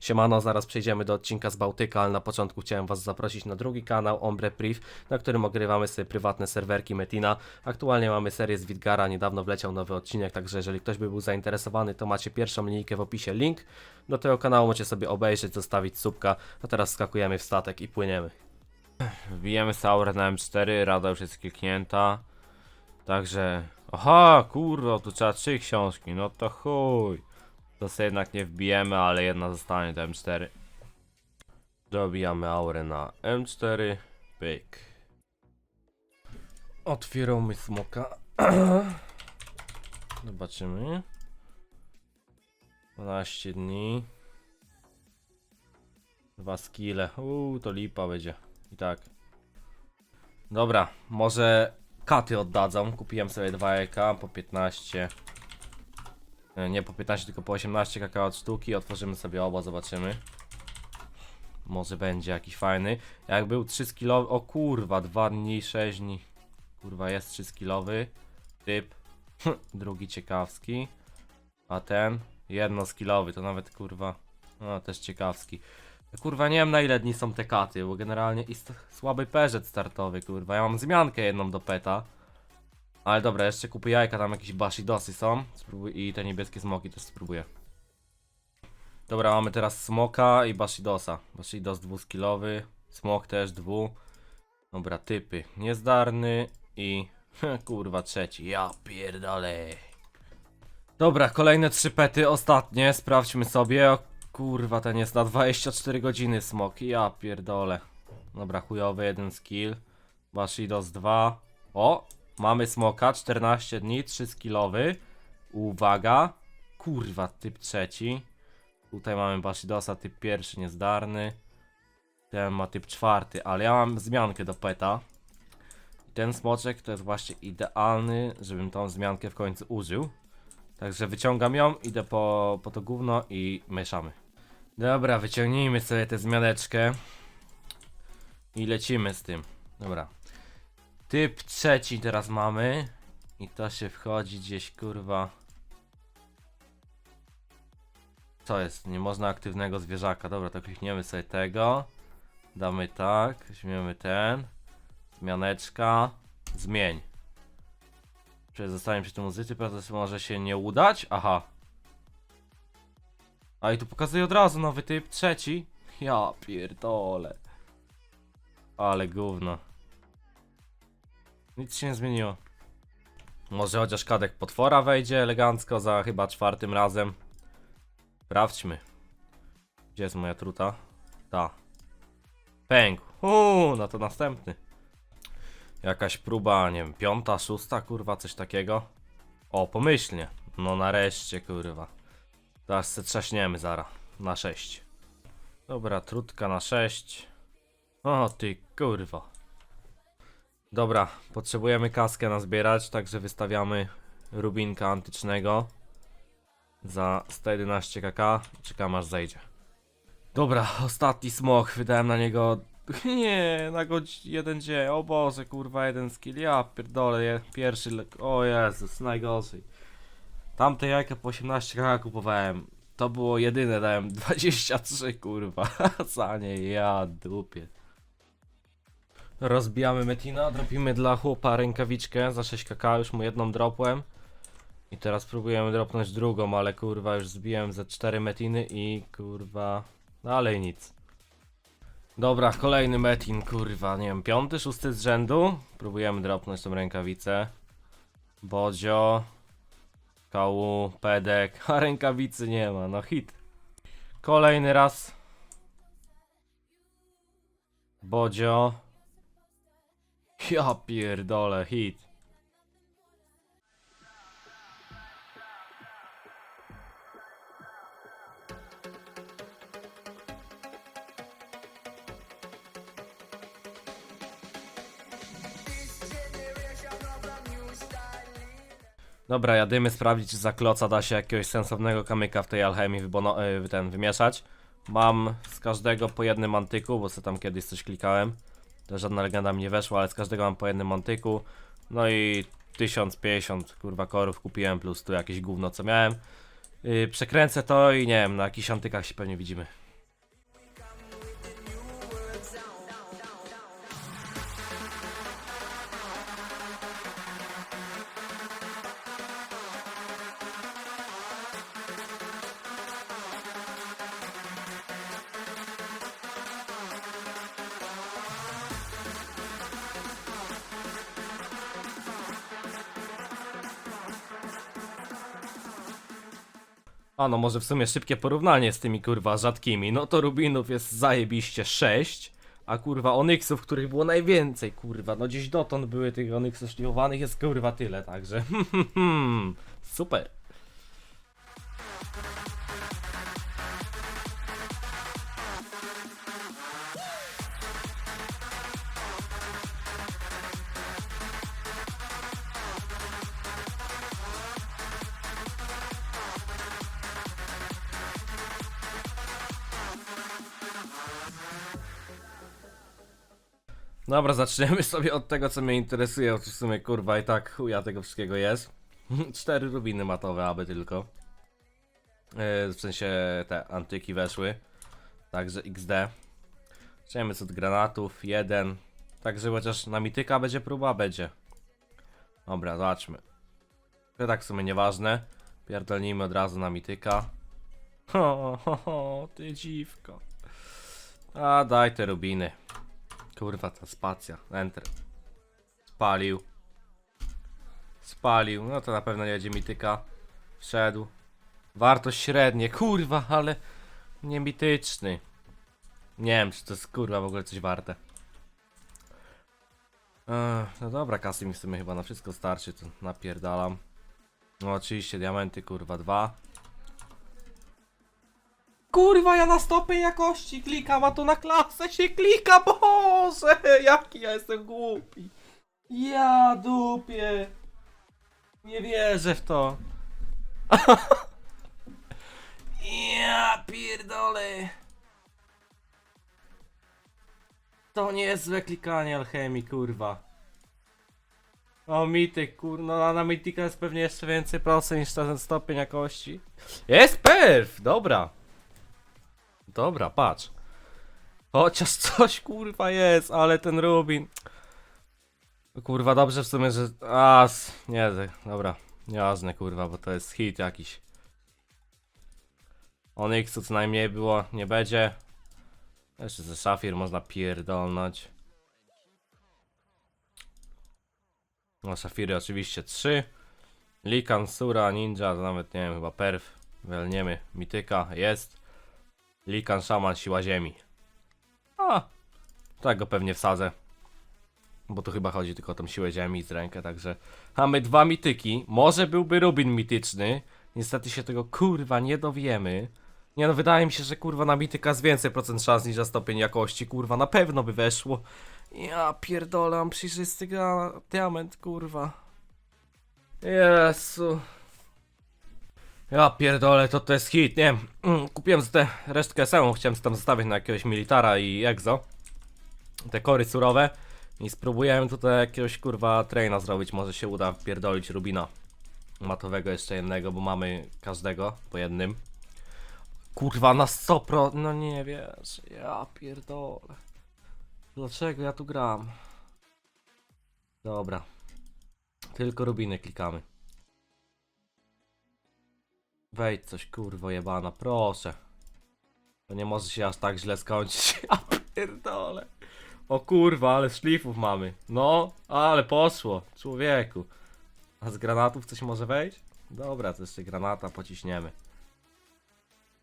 Siemano, zaraz przejdziemy do odcinka z Bałtyka, ale na początku chciałem Was zaprosić na drugi kanał Ombre Priv, na którym ogrywamy sobie prywatne serwerki Metina. Aktualnie mamy serię z Widgara, niedawno wleciał nowy odcinek, także jeżeli ktoś by był zainteresowany, to macie pierwszą linijkę w opisie, link do tego kanału możecie sobie obejrzeć, zostawić subka, a teraz skakujemy w statek i płyniemy. Wbijemy Saurę na M4, rada już jest kliknięta. Także. Aha, kurwa, tu trzeba trzy książki, no to chuj. To sobie jednak nie wbijemy, ale jedna zostanie do M4. Dobijamy aurę na M4. Pyk. Otwieramy smoka. Zobaczymy. 12 dni. Dwa skille. Uuu, to lipa będzie. I tak. Dobra, może katy oddadzą. Kupiłem sobie dwa jajka po 15. E, Nie po 15, tylko po 18 kakao od sztuki. Otworzymy sobie oba, zobaczymy. Może będzie jakiś fajny. Jak był 3 skillowy. O kurwa, 2 dni, 6 dni. Kurwa, jest 3 skillowy. Typ. Drugi ciekawski. A ten jedno skillowy, to nawet kurwa. No, też ciekawski. Kurwa, nie wiem na ile dni są te katy, bo generalnie jest słaby perzet startowy, kurwa. Ja mam zmiankę jedną do peta. Ale dobra, jeszcze kupię jajka, tam jakieś bashidosy są. I te niebieskie smoki też spróbuję. Dobra, mamy teraz smoka i bashidosa. Bashidos dwuskillowy, smok też dwu. Dobra, typy. Niezdarny i... kurwa, trzeci. Ja pierdolę. Dobra, kolejne trzy pety, ostatnie, sprawdźmy sobie. O kurwa, ten jest na 24 godziny smok. Ja pierdolę. Dobra, chujowy jeden skill. Bashidos 2. O, mamy smoka, 14 dni, 3 skillowy. Uwaga. Kurwa, typ trzeci. Tutaj mamy Bashidosa, typ pierwszy, niezdarny. Ten ma typ czwarty, ale ja mam zmiankę do peta. I ten smoczek to jest właśnie idealny, żebym tą zmiankę w końcu użył. Także wyciągam ją, idę po, po to gówno i mieszamy. Dobra, wyciągnijmy sobie tę zmianeczkę. I lecimy z tym. Dobra. Typ trzeci teraz mamy. I to się wchodzi gdzieś, kurwa. Co jest? Nie można aktywnego zwierzaka. Dobra, to klikniemy sobie tego. Damy tak. Weźmiemy ten. Zmianeczka. Zmień. Czy zostanie przy tym muzycy, prawda, może się nie udać? Aha. A i tu pokazuje od razu nowy typ, trzeci. Ja pierdolę. Ale gówno. Nic się nie zmieniło. Może chociaż kadek potwora wejdzie elegancko za chyba czwartym razem. Sprawdźmy. Gdzie jest moja truta? Ta. Pękł. Uuu, no to następny. Jakaś próba, nie wiem, piąta, szósta, kurwa, coś takiego. O, pomyślnie. No nareszcie, kurwa. Teraz se trzaśniemy zara. Na 6. Dobra, trutka na 6. O ty kurwa. Dobra, potrzebujemy kaskę nazbierać, także wystawiamy rubinka antycznego za 111 kk. Czekam aż zejdzie. Dobra, ostatni smok. Wydałem na niego. Nie, na godz jeden dzień. O Boże, kurwa, jeden skill. Ja pierdolę, pierwszy. le- O Jezus, najgorzej. Tamte jajka po 18 kk kupowałem. To było jedyne, dałem 23, kurwa. Za nie, ja dupie. Rozbijamy Metina, dropimy dla chłopa rękawiczkę za 6 kk, już mu jedną dropłem. I teraz próbujemy dropnąć drugą, ale kurwa już zbiłem ze 4 metiny i kurwa dalej nic. Dobra, kolejny metin, kurwa, nie wiem, piąty, szósty z rzędu. Próbujemy dropnąć tą rękawicę. Bodzio. Kału, pedek, a rękawicy nie ma, no hit. Kolejny raz. Bodzio. Ja pierdolę, hit. Dobra, jadymy sprawdzić, czy za kloca da się jakiegoś sensownego kamyka w tej alchemii wybono, y, ten wymieszać. Mam z każdego po jednym antyku, bo sobie tam kiedyś coś klikałem. To żadna legenda mi nie weszła, ale z każdego mam po jednym antyku. No i 1050 kurwa korów kupiłem, plus tu jakieś gówno co miałem. Yy, przekręcę to i nie wiem, na jakichś antykach się pewnie widzimy. A no może w sumie szybkie porównanie z tymi kurwa rzadkimi. No to rubinów jest zajebiście 6, a kurwa onyksów, których było najwięcej, kurwa. No gdzieś dotąd były tych onyksów szlifowanych, jest kurwa tyle, także super. Dobra, zaczniemy sobie od tego, co mnie interesuje, bo w sumie kurwa i tak chuja tego wszystkiego jest. Cztery rubiny matowe, aby tylko. Yy, w sensie te antyki weszły. Także XD. Zaczniemy od granatów, jeden. Także chociaż na mityka będzie próba, będzie. Dobra, zobaczmy. To tak w sumie nieważne. Pierdolnijmy od razu na mityka. Ho, ho, ho, ty dziwko. A daj te rubiny. Kurwa, ta spacja. Enter. Spalił. Spalił. No to na pewno nie będzie mityka. Wszedł. Wartość średnie. Kurwa, ale nie mityczny. Nie wiem, czy to jest kurwa w ogóle coś warte. Ech, no dobra, kasy mi w sumie chyba na wszystko starczy, to napierdalam. No oczywiście, diamenty kurwa dwa. Kurwa, ja na stopy jakości klikam, a to na klasę się klika, Boże, jaki ja jestem głupi. Ja dupie. Nie wierzę w to. ja pierdolę. To niezłe klikanie alchemii, kurwa. O, mityk, kurno, na mityka jest pewnie jeszcze więcej procent niż ten stopień jakości. Jest perf, dobra. Dobra, patrz. Chociaż coś kurwa jest, ale ten Rubin. Kurwa, dobrze w sumie, że. A, nie, dobra. Nieważne kurwa, bo to jest hit jakiś. Onyxu co najmniej było, nie będzie. Jeszcze ze szafir można pierdolnąć. No, szafiry oczywiście 3. Likan, Sura, Ninja, to nawet nie wiem, chyba perf. Welniemy, mityka, jest. Likan, szaman, siła ziemi. A, tak go pewnie wsadzę. Bo tu chyba chodzi tylko o tą siłę ziemi z rękę, także mamy dwa mityki. Może byłby Rubin mityczny. Niestety się tego kurwa nie dowiemy. Nie no, wydaje mi się, że kurwa na mityka z więcej procent szans niż na stopień jakości. Kurwa, na pewno by weszło. Ja pierdolę, mam przejrzysty gra- diament, kurwa. Jezu. Ja pierdolę, to to jest hit, nie wiem. Mm, Kupiłem tę resztkę samą, chciałem tam zostawić na jakiegoś militara i exo. Te kory surowe. I spróbujemy tutaj jakiegoś kurwa traina zrobić, może się uda pierdolić Rubina. Matowego jeszcze jednego, bo mamy każdego po jednym. Kurwa na 100%, no nie wiesz, ja pierdolę. Dlaczego ja tu gram? Dobra. Tylko Rubiny klikamy. Wejdź coś kurwo jebana, proszę. To nie może się aż tak źle skończyć. Ja pierdolę. O kurwa, ale szlifów mamy. No, ale poszło, człowieku. A z granatów coś może wejść? Dobra, to jeszcze granata pociśniemy.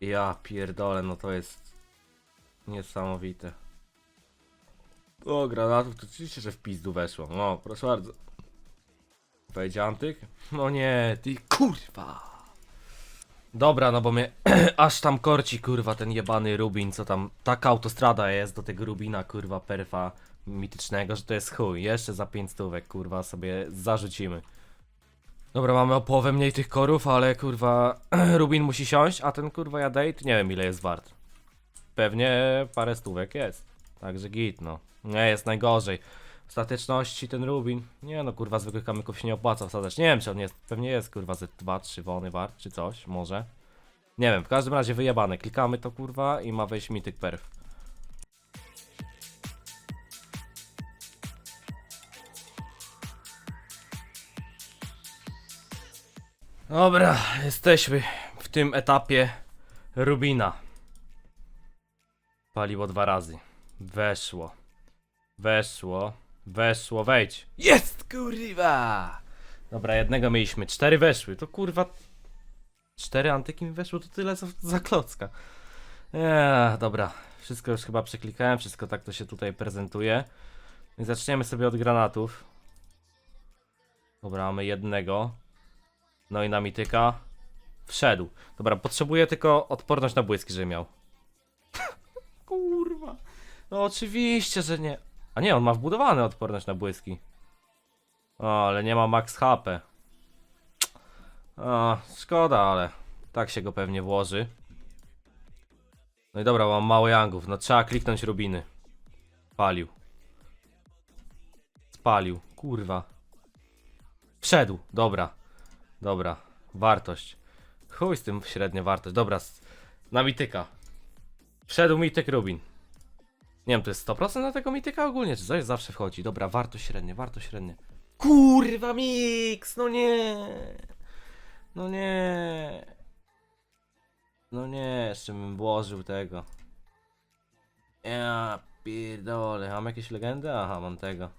Ja pierdolę, no to jest niesamowite. O, granatów to oczywiście, że w pizdu weszło. No, proszę bardzo. Wejdzie antyk? No nie, ty kurwa. Dobra, no bo mnie aż tam korci kurwa ten jebany Rubin, co tam, taka autostrada jest do tego Rubina kurwa perfa mitycznego, że to jest chuj. Jeszcze za 5 stówek kurwa sobie zarzucimy. Dobra, mamy o połowę mniej tych korów, ale kurwa Rubin musi siąść, a ten kurwa jadejt nie wiem ile jest wart. Pewnie parę stówek jest. Także git no. Nie jest najgorzej. W ostateczności ten Rubin, nie no kurwa zwykłych kamyków się nie opłaca wsadzać. Nie wiem czy on jest, pewnie jest kurwa ze 2-3 wony wart, czy coś, może. Nie wiem, w każdym razie wyjebane. Klikamy to kurwa i ma wejść mityk perf. Dobra, jesteśmy w tym etapie Rubina. Paliło dwa razy. Weszło. Weszło. Weszło, wejdź. Jest kurwa! Dobra, jednego mieliśmy, cztery weszły. To kurwa. Cztery antyki mi weszło, to tyle co za klocka. Eee, dobra. Wszystko już chyba przeklikałem, wszystko tak to się tutaj prezentuje. I zaczniemy sobie od granatów. Dobra, mamy jednego. No i na mityka. Wszedł. Dobra, potrzebuję tylko odporność na błyski, żeby miał. Kurwa. No oczywiście, że nie. A nie, on ma wbudowany odporność na błyski. O, ale nie ma max HP. O, szkoda, ale tak się go pewnie włoży. No i dobra, mam mało yangów. No trzeba kliknąć rubiny. Palił. Spalił. Kurwa. Wszedł. Dobra. Dobra. Wartość. Chuj z tym średnia wartość. Dobra. Na mityka. Wszedł mityk rubin. Nie wiem, to jest 100% na tego mityka ogólnie, czy coś zawsze wchodzi. Dobra, wartość średnia, wartość średnia. Kurwa mix, no nie. No nie. No nie, jeszcze bym włożył tego. Ja pierdolę, mam jakieś legendy? Aha, mam tego.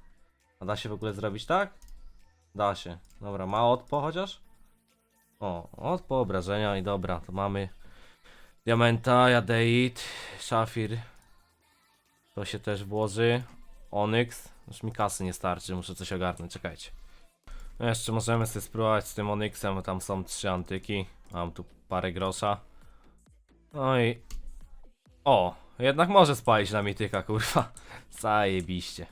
A da się w ogóle zrobić tak? Da się. Dobra, ma odpo chociaż? O, odpo obrażenia i dobra, to mamy Diamenta, Jadeit, Szafir. To się też włoży. Onyx. Już mi kasy nie starczy, muszę coś ogarnąć, czekajcie. No jeszcze możemy sobie spróbować z tym Onyxem, bo tam są trzy antyki. Mam tu parę grosza. No i... O! Jednak może spalić na mityka, kurwa. Zajebiście.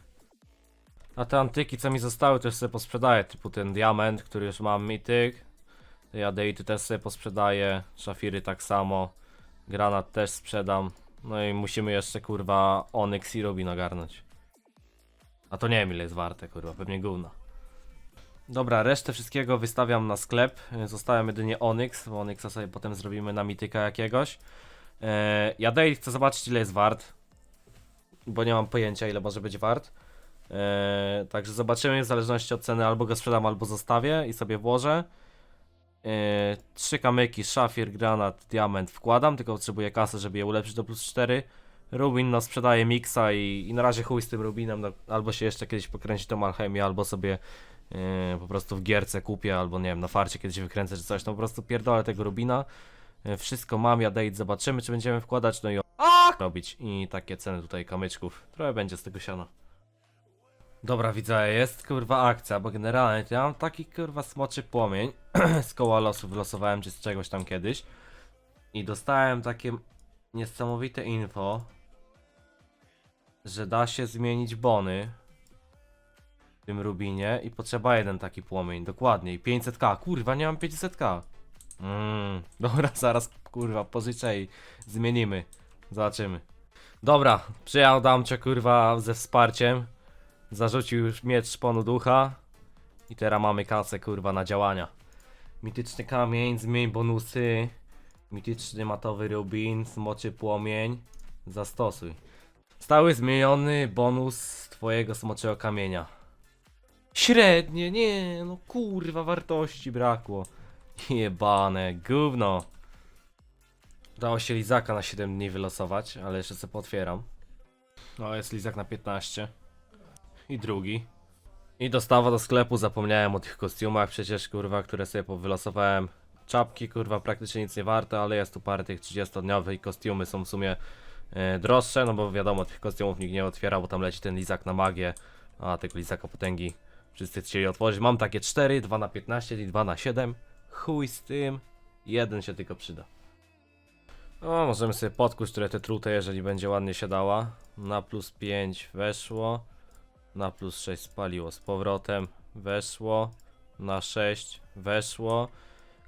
A te antyki, co mi zostały, też sobie posprzedaję. Typu ten diament, który już mam mityk. Te jadeity też sobie posprzedaję. Szafiry tak samo. Granat też sprzedam. No i musimy jeszcze kurwa Onyx i Rubin ogarnąć. A to nie wiem ile jest warte kurwa, pewnie gówno. Dobra, resztę wszystkiego wystawiam na sklep. Zostawiam jedynie Onyx, bo Onyxa sobie potem zrobimy na mityka jakiegoś. Eee, ja Dale chcę zobaczyć ile jest wart. Bo nie mam pojęcia ile może być wart. Eee, także zobaczymy w zależności od ceny albo go sprzedam, albo zostawię i sobie włożę. Eee, trzy kamyki, szafir, granat, diament wkładam, tylko potrzebuję kasy, żeby je ulepszyć do plus 4. Rubin, no sprzedaję miksa i, i na razie chuj z tym Rubinem, no, albo się jeszcze kiedyś pokręci tą alchemię, albo sobie eee, po prostu w gierce kupię, albo nie wiem, na farcie kiedyś wykręcę czy coś, no po prostu pierdolę tego Rubina. Eee, wszystko mam, ja date, zobaczymy czy będziemy wkładać, no i robić i takie ceny tutaj kamyczków. Trochę będzie z tego siana. Dobra, widzę, jest kurwa akcja, bo generalnie ja mam taki kurwa smoczy płomień z koła losu wylosowałem czy z czegoś tam kiedyś i dostałem takie niesamowite info, że da się zmienić bony w tym rubinie i potrzeba jeden taki płomień, dokładnie i 500k, kurwa nie mam 500k. Mm, dobra, zaraz kurwa pożyczę i zmienimy, zobaczymy. Dobra, przyjechał damcze kurwa ze wsparciem. Zarzucił już miecz szponu ducha. I teraz mamy kasę kurwa na działania. Mityczny kamień, zmień bonusy. Mityczny matowy rubin, smoczy płomień. Zastosuj. Stały zmieniony bonus twojego smoczego kamienia. Średnie, nie, no kurwa, wartości brakło. Jebane, gówno. Udało się lizaka na 7 dni wylosować, ale jeszcze sobie potwieram. O, jest lizak na 15. I drugi. I dostawa do sklepu, zapomniałem o tych kostiumach przecież, kurwa, które sobie powylosowałem. Czapki, kurwa, praktycznie nic nie warte, ale jest tu parę tych 30-dniowych i kostiumy są w sumie e, droższe, no bo wiadomo, tych kostiumów nikt nie otwiera, bo tam leci ten lizak na magię, a tego lizaka potęgi wszyscy chcieli otworzyć. Mam takie 4, 2 na 15 i 2 na 7. Chuj z tym, jeden się tylko przyda. O, możemy sobie podkuć, które te trute, jeżeli będzie ładnie się dała. Na plus 5 weszło. Na plus 6 spaliło z powrotem. Weszło. Na 6 weszło.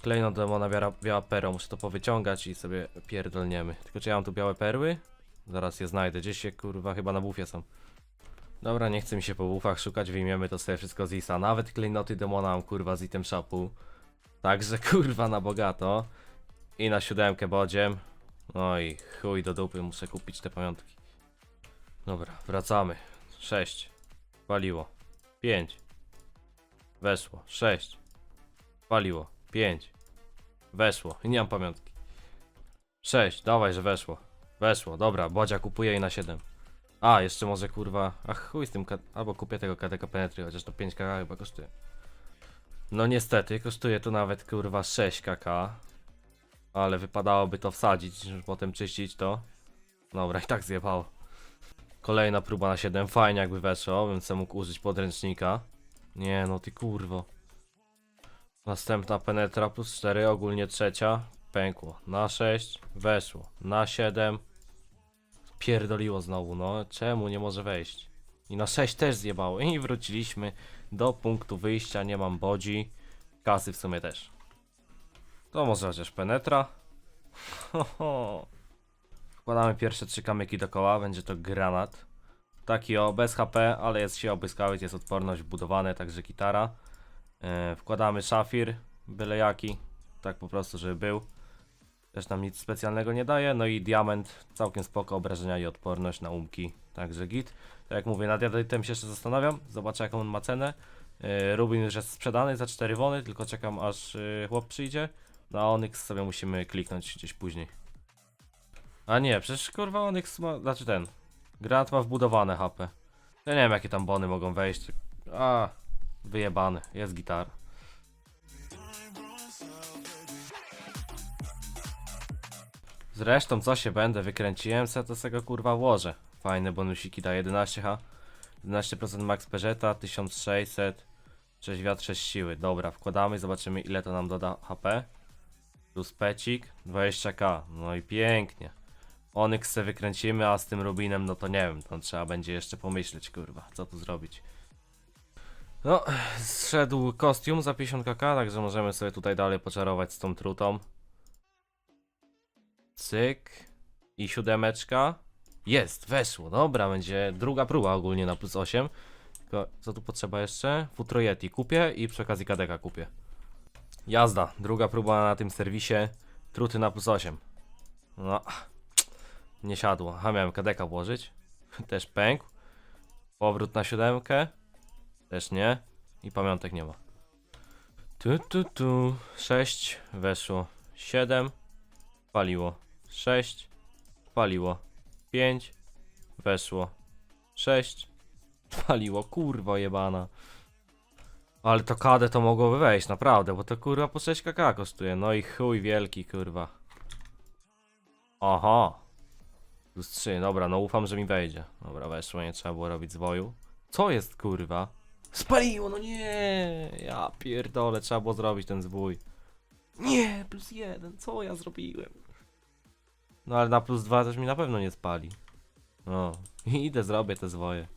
Klejnot demona biała, biała perła. Muszę to powyciągać i sobie pierdolniemy. Tylko czy ja mam tu białe perły? Zaraz je znajdę. Gdzieś się kurwa chyba na bufie są. Dobra, nie chce mi się po bufach szukać. Wyjmiemy to sobie wszystko z Isa. Nawet klejnoty demona mam kurwa z item shopu. Także kurwa na bogato. I na siódemkę bodziem. No i chuj do dupy, muszę kupić te pamiątki. Dobra, wracamy. 6. Paliło. 5. Weszło. 6. Paliło. 5. Weszło. I nie mam pamiątki. 6. Dawaj, że weszło. Weszło. Dobra, Bodzia kupuje i na 7. A, jeszcze może kurwa. Ach, chuj z tym. Albo kupię tego KDK Penetry, chociaż to 5 kk chyba kosztuje. No niestety, kosztuje tu nawet kurwa 6 kk. Ale wypadałoby to wsadzić, żeby potem czyścić to. Dobra, i tak zjebało. Kolejna próba na 7, fajnie jakby weszło, bym sobie mógł użyć podręcznika. Nie no, ty kurwo. Następna penetra plus 4, ogólnie trzecia. Pękło. Na 6, weszło. Na 7. Pierdoliło znowu, no. Czemu nie może wejść? I na 6 też zjebało. I wróciliśmy do punktu wyjścia. Nie mam bodzi. Kasy w sumie też. To może chociaż penetra. Ho, ho. Wkładamy pierwsze trzy kamyki do koła. Będzie to granat. Taki o, bez HP, ale jest siła błyskawic, jest odporność wbudowane, także gitara. E, wkładamy szafir, byle jaki, tak po prostu, żeby był. Też nam nic specjalnego nie daje. No i diament, całkiem spoko, obrażenia i odporność na umki, także git. Tak jak mówię, nad diadetem się jeszcze zastanawiam, zobaczę jaką on ma cenę. E, Rubin już jest sprzedany za 4 wony, tylko czekam aż e, chłop przyjdzie. No a Onyx sobie musimy kliknąć gdzieś później. A nie, przecież kurwa Onyx ma, znaczy ten, Granat ma wbudowane HP. Ja nie wiem jakie tam bony mogą wejść. A, wyjebane, jest gitara. Zresztą co się będę, wykręciłem se, to se kurwa włożę. Fajne bonusiki da 11h. 11% max peżeta, 1600. 6 wiatr, 6 siły. Dobra, wkładamy, zobaczymy ile to nam doda HP. Plus pecik, 20k. No i pięknie. Onyx wykręcimy, a z tym Rubinem, no to nie wiem, to trzeba będzie jeszcze pomyśleć, kurwa, co tu zrobić. No, zszedł kostium za 50kk, także możemy sobie tutaj dalej poczarować z tą trutą. Cyk. I siódemeczka. Jest, weszło, dobra, będzie druga próba ogólnie na plus 8. Tylko, co tu potrzeba jeszcze? Futro Yeti kupię i przy okazji kadeka kupię. Jazda, druga próba na tym serwisie. Truty na plus 8. No, nie siadło. A miałem kadeka włożyć. Też pękł. Powrót na siódemkę. Też nie. I pamiątek nie ma. Tu, tu, tu. 6 weszło. 7 paliło. 6 paliło. 5 weszło. 6 paliło. Kurwa jebana. Ale to KD to mogłoby wejść, naprawdę, bo to kurwa po 6 kk kosztuje. No i chuj wielki, kurwa. Aha. Plus 3, dobra, no ufam, że mi wejdzie. Dobra, weszło, nie trzeba było robić zwoju. Co jest, kurwa? Spaliło, no nie! Ja pierdolę, trzeba było zrobić ten zwój. Nie, plus jeden, co ja zrobiłem? No ale na plus dwa też mi na pewno nie spali. No, idę, zrobię te zwoje.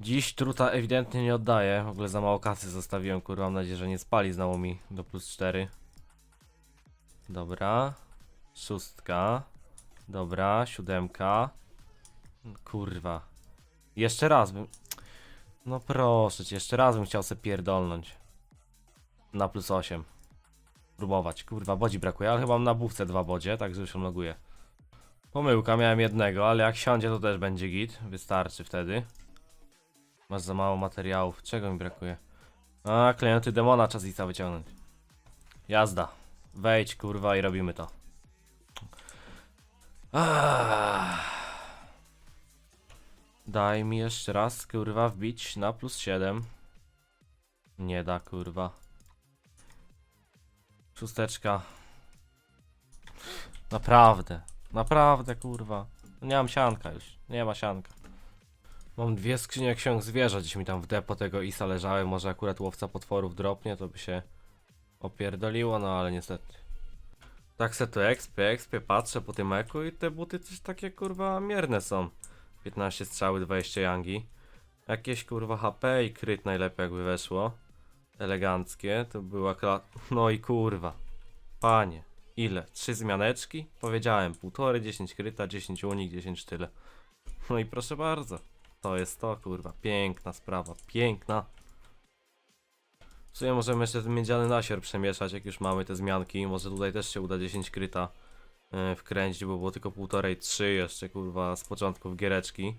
Dziś truta ewidentnie nie oddaje. W ogóle za mało kasy zostawiłem, kurwa. Mam nadzieję, że nie spali znowu mi do plus 4. Dobra. Szóstka. Dobra, siódemka. Kurwa. Jeszcze raz bym... No proszę cię, jeszcze raz bym chciał sobie pierdolnąć. Na plus 8. Próbować. Kurwa, bodzi brakuje, ale chyba mam na bówce dwa bodzie, także już loguję. Pomyłka, miałem jednego, ale jak siądzie to też będzie git. Wystarczy wtedy. Masz za mało materiałów. Czego mi brakuje? A, klienty demona czas Isa wyciągnąć. Jazda. Wejdź kurwa i robimy to. Ah. Daj mi jeszcze raz kurwa wbić na plus 7. Nie da kurwa. Szósteczka. Naprawdę. Naprawdę kurwa. Nie mam sianka już. Nie ma sianka. Mam dwie skrzynie ksiąg zwierząt, gdzieś mi tam w depo tego Isa leżały, może akurat łowca potworów dropnie, to by się opierdoliło, no ale niestety. Tak se to expie, expie, patrzę po tym eku i te buty też takie kurwa mierne są. 15 strzały, 20 yangi. Jakieś kurwa HP i kryt najlepiej jakby weszło. Eleganckie, to była kla... No i kurwa. Panie, ile? Trzy zmianeczki? Powiedziałem, półtorej, 10 kryta, 10 unik, 10 tyle. No i proszę bardzo. To jest to, kurwa. Piękna sprawa, piękna. W sumie możemy jeszcze ten miedziany nasior przemieszać, jak już mamy te zmianki. Może tutaj też się uda 10 kryta yy, wkręcić, bo było tylko półtorej, 3 jeszcze, kurwa, z początków giereczki.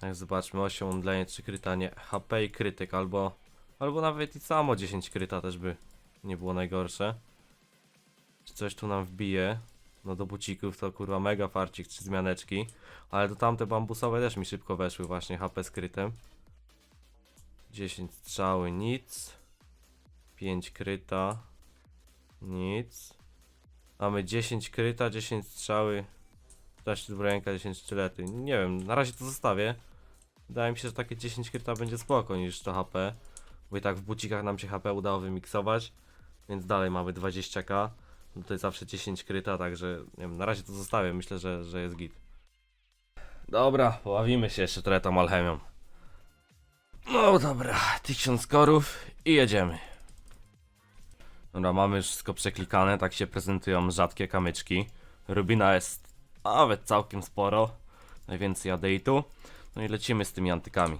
Tak, zobaczmy, 8 omdlenie, 3 kryta, nie, HP i krytyk, albo, albo nawet i samo 10 kryta też by nie było najgorsze. Czy coś tu nam wbije? No do bucików to kurwa mega farcik, 3 zmianeczki. Ale to tamte bambusowe też mi szybko weszły właśnie HP skrytem. 10 strzały, nic. 5 kryta. Nic. Mamy 10 kryta, 10 strzały, 14 dwuręka, 10 sztylety. Nie wiem, na razie to zostawię. Wydaje mi się, że takie 10 kryta będzie spoko niż to HP. Bo i tak w bucikach nam się HP udało wymiksować. Więc dalej mamy 20k. No to jest zawsze 10 kryta, także nie wiem, na razie to zostawię. Myślę, że, że jest git. Dobra, poławimy się jeszcze trochę tą alchemią. No dobra, 1000 korów i jedziemy. Dobra, mamy już wszystko przeklikane, tak się prezentują rzadkie kamyczki. Rubina jest nawet całkiem sporo, najwięcej adeitu. No i lecimy z tymi antykami.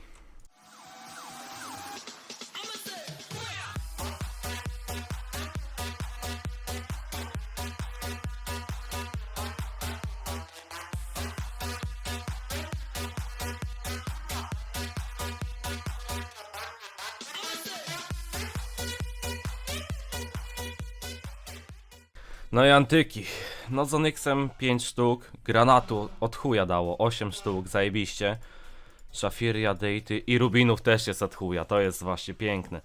No i antyki. No z Onyxem 5 sztuk, granatu od chuja dało 8 sztuk, zajebiście. Szafiria, Deity i Rubinów też jest od chuja, to jest właśnie piękne.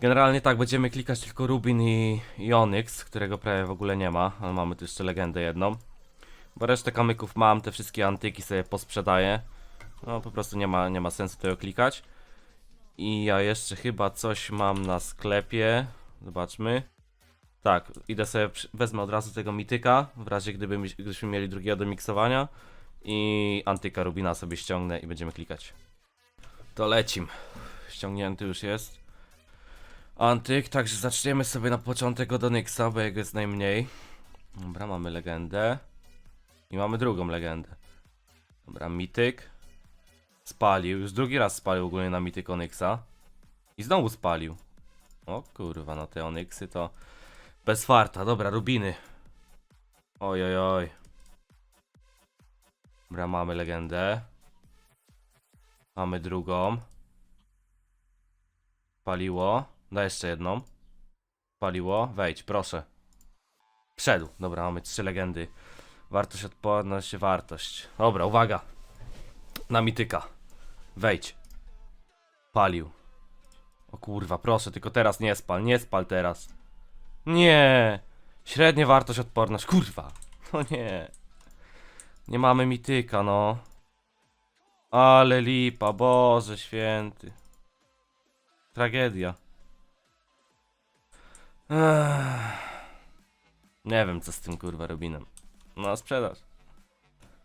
Generalnie tak, będziemy klikać tylko Rubin i, i Onyx, którego prawie w ogóle nie ma, ale mamy tu jeszcze legendę jedną. Bo resztę kamyków mam, te wszystkie antyki sobie posprzedaję. No po prostu nie ma, nie ma sensu tego klikać. I ja jeszcze chyba coś mam na sklepie. Zobaczmy. Tak, idę sobie, wezmę od razu tego mityka, w razie gdyby, gdybyśmy mieli drugiego do miksowania. I antyka Rubina sobie ściągnę i będziemy klikać. To lecim. Ściągnięty już jest. Antyk, także zaczniemy sobie na początek od Onyxa, bo jego jest najmniej. Dobra, mamy legendę. I mamy drugą legendę. Dobra, mityk. Spalił, już drugi raz spalił ogólnie na mityk Onyxa. I znowu spalił. O kurwa, no te Onyxy to... Bez farta, dobra, rubiny. Oj, oj, oj. Dobra, mamy legendę. Mamy drugą. Paliło. Daj jeszcze jedną. Paliło. Wejdź, proszę. Wszedł. Dobra, mamy trzy legendy. Wartość, odporność, wartość. Dobra, uwaga. Na mityka. Wejdź. Palił. O kurwa, proszę, tylko teraz nie spal, nie spal teraz. Nie. Średnia wartość, odporność. Kurwa. No nie. Nie mamy mityka, no. Ale lipa, Boże święty. Tragedia. Ech. Nie wiem, co z tym kurwa Rubinem. No, sprzedaż.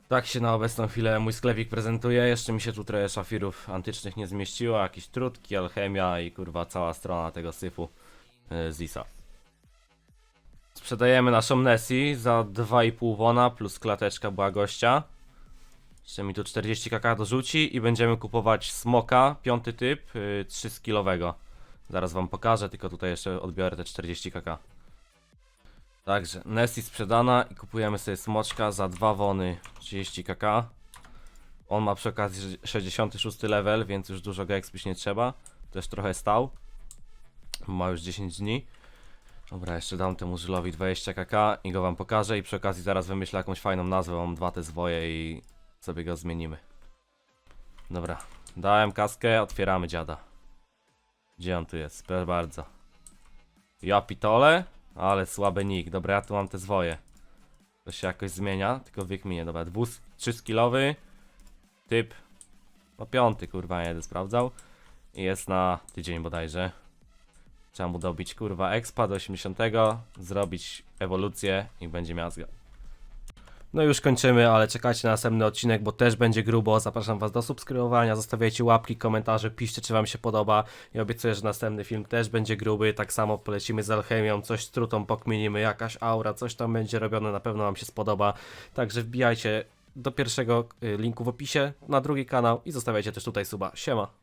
Tak się na obecną chwilę mój sklepik prezentuje. Jeszcze mi się tu trochę szafirów antycznych nie zmieściło. Jakieś trutki, alchemia i kurwa cała strona tego syfu yy, Zisa. Sprzedajemy naszą Nessie za 2,5 wona plus klateczka była gościa. Jeszcze mi tu 40 kk dorzuci i będziemy kupować smoka, piąty typ, yy, 3 skillowego. Zaraz wam pokażę, tylko tutaj jeszcze odbiorę te 40 kk. Także Nessie sprzedana i kupujemy sobie smoczka za 2 wony 30 kk. On ma przy okazji 66 level, więc już dużo go nie trzeba. Też trochę stał. Ma już 10 dni. Dobra, jeszcze dam temu żylowi 20 kk i go wam pokażę i przy okazji zaraz wymyślę jakąś fajną nazwę, mam dwa te zwoje i sobie go zmienimy. Dobra, dałem kaskę, otwieramy dziada. Gdzie on tu jest? Proszę bardzo. Ja pitole, ale słaby nick. Dobra, ja tu mam te zwoje. To się jakoś zmienia, tylko wiek minie. Dobra, dwus, 3 skillowy. Typ. No piąty, kurwa, będę sprawdzał. I jest na tydzień bodajże. Trzeba mu dobić kurwa expa do 80, zrobić ewolucję i będzie miazga. No już kończymy, ale czekajcie na następny odcinek, bo też będzie grubo. Zapraszam was do subskrybowania, zostawiajcie łapki, komentarze, piszcie czy wam się podoba. I obiecuję, że następny film też będzie gruby. Tak samo polecimy z alchemią, coś z trutą pokminimy, jakaś aura, coś tam będzie robione, na pewno wam się spodoba. Także wbijajcie do pierwszego y, linku w opisie na drugi kanał i zostawiajcie też tutaj suba. Siema.